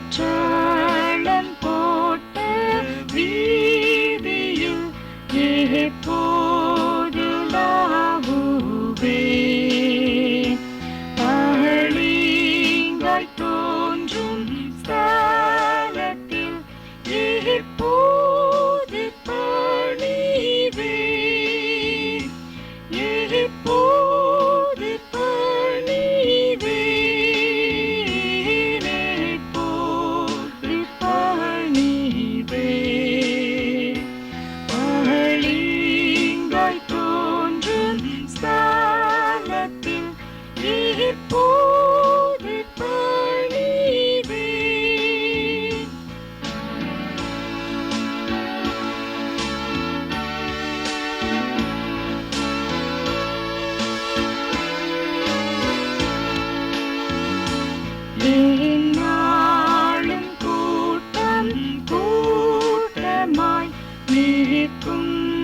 முற்றளம் போட்ட வீதியில் ஏ போ நிற்கும்